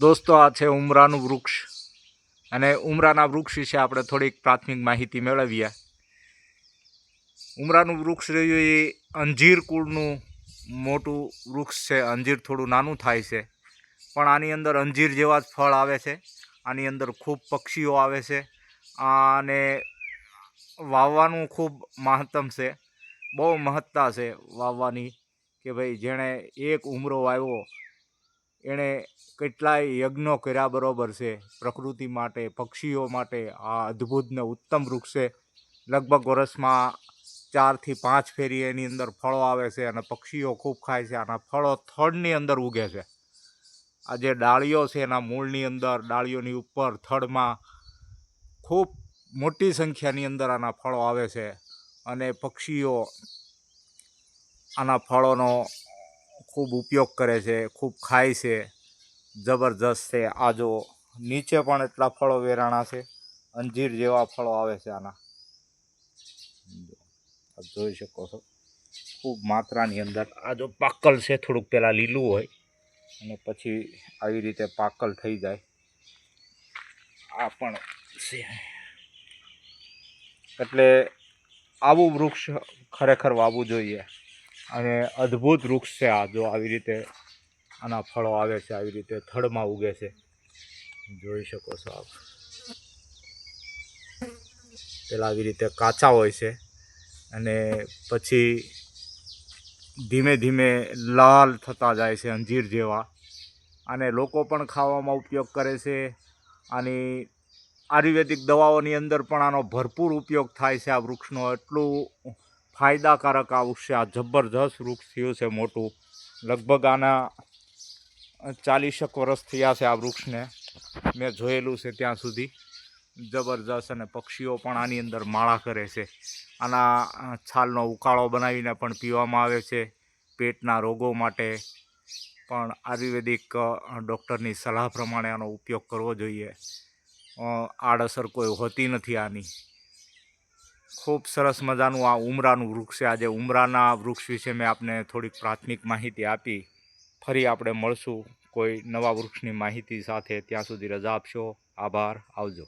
દોસ્તો, આ છે ઉમરાનું વૃક્ષ. અને ઉમરાના વૃક્ષ વિશે આપણે થોડીક પ્રાથમિક માહિતી મેળવીએ. ઉમરાનું વૃક્ષ રહ્યું એ અંજીર કુળનું મોટું વૃક્ષ છે. અંજીર થોડું નાનું થાય છે. પણ આની અંદર અંજીર જેવા જ ફળ આવે છે. આની અંદર ખૂબ પક્ષીઓ આવે છે. અને વાવવાનું ખૂબ મહત્તમ છે. બહુ મહત્તા છે વાવવાની કે ભાઈ જેણે એક ઉમરો વાવ્યો એણે કેટલાય યજ્ઞો કર્યા બરોબર છે. પ્રકૃતિ માટે, પક્ષીઓ માટે આ અદ્ભુત ને ઉત્તમ વૃક્ષ લગભગ વર્ષમાં ચારથી પાંચ ફેરી એની અંદર ફળો આવે છે અને પક્ષીઓ ખૂબ ખાય છે. આના ફળો થડની અંદર ઉગે છે. આ જે ડાળીઓ છે એના મૂળની અંદર, ડાળીઓની ઉપર થડમાં ખૂબ મોટી સંખ્યાની અંદર આના ફળો આવે છે અને પક્ષીઓ આના ફળોનો ખૂબ ઉપયોગ કરે છે, ખૂબ ખાય છે, જબરજસ્ત છે. આ જો નીચે પણ એટલા ફળો વેરાણા છે, અંજીર જેવા ફળો આવે છે આના. આપ જોઈ શકો છો. ખૂબ માત્રાની અંદર આ જો પાકલ છે, થોડુંક પહેલાં લીલું હોય અને પછી આવી રીતે પાકલ થઈ જાય. આ પણ છે. એટલે આવું વૃક્ષ ખરેખર વાવવું જોઈએ. અને અદ્ભુત વૃક્ષ છે આ. જો આવી રીતે આના ફળો આવે છે, આવી રીતે થડમાં ઉગે છે. જોઈ શકો છો આપ. પેલા આવી રીતે કાચા હોય છે અને પછી ધીમે ધીમે લાલ થતા જાય છે અંજીર જેવા. અને લોકો પણ ખાવામાં ઉપયોગ કરે છે. આની આયુર્વેદિક દવાઓની અંદર પણ આનો ભરપૂર ઉપયોગ થાય છે આ વૃક્ષનો. એટલું ફાયદાકારક આ વૃક્ષ છે. આ જબરજસ્ત વૃક્ષ થયું છે મોટું. લગભગ આના ચાલીસેક વર્ષ થયા છે આ વૃક્ષને. મેં જોયેલું છે ત્યાં સુધી. જબરજસ્ત અને પક્ષીઓ પણ આની અંદર માળા કરે છે. આના છાલનો ઉકાળો બનાવીને પણ પીવામાં આવે છે પેટના રોગો માટે. પણ આયુર્વેદિક ડૉક્ટરની સલાહ પ્રમાણે આનો ઉપયોગ કરવો જોઈએ. આડઅસર કોઈ હોતી નથી આની. ખૂબ સરસ મજાનું આ ઉમરાનું વૃક્ષ છે. આજે ઉમરાના વૃક્ષ વિશે મેં આપને થોડીક પ્રાથમિક માહિતી આપી. ફરી આપણે મળશું કોઈ નવા વૃક્ષની માહિતી સાથે. ત્યાં સુધી રજા આપશો. આભાર. આવજો.